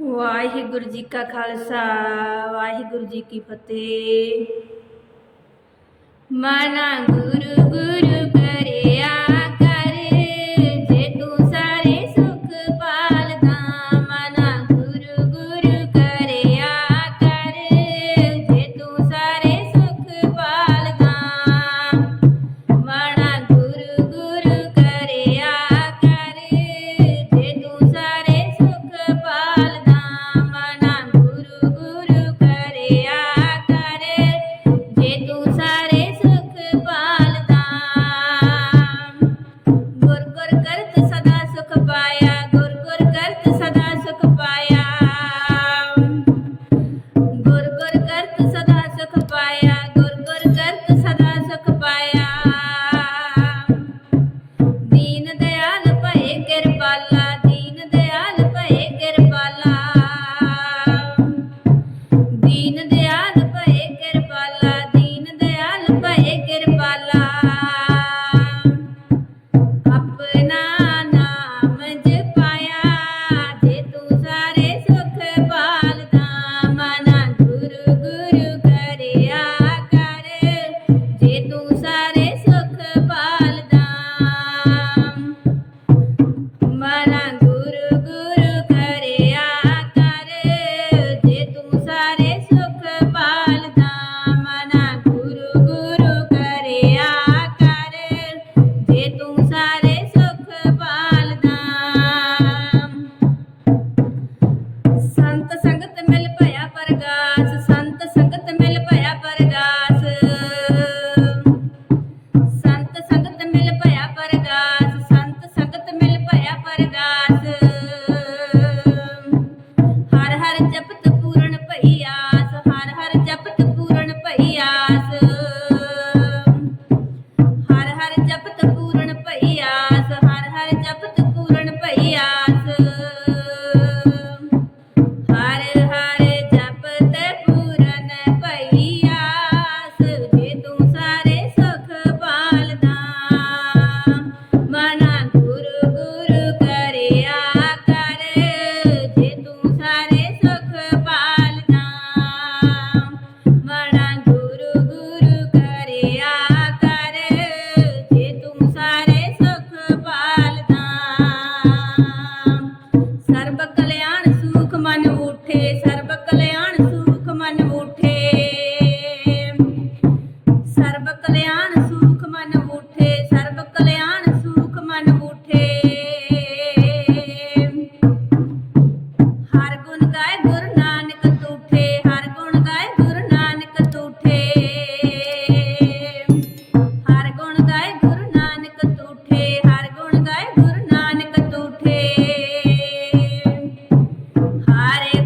ਵਾਹਿਗੁਰੂ ਜੀ ਕਾ ਖਾਲਸਾ, ਵਾਹਿਗੁਰੂ ਜੀ ਕੀ ਫਤਿਹ। ਮਨਾ ਗੁਰੂ ਗੁਰੂ ਕਰਿਆ ਕਰੇ, ਜੇ ਤੂੰ ਸਾਰੇ ਸੁਖ ਪਾਲਦਾ ಸದಾ ಸುಖ ਹਰ ਗੁਣ ਗਾਏ ਗੁਰ ਨਾਨਕ ਤੂਠੇ, ਹਰ ਗੁਣ ਗਾਏ ਗੁਰ ਨਾਨਕ ਤੂਠੇ। ਹਰ ਗੁਣ ਗਾਏ ਗੁਰ ਨਾਨਕ ਤੂਠੇ, ਹਰ ਗੁਣ ਗਾਏ ਗੁਰ ਨਾਨਕ ਤੂਠੇ। ਹਾਰੇ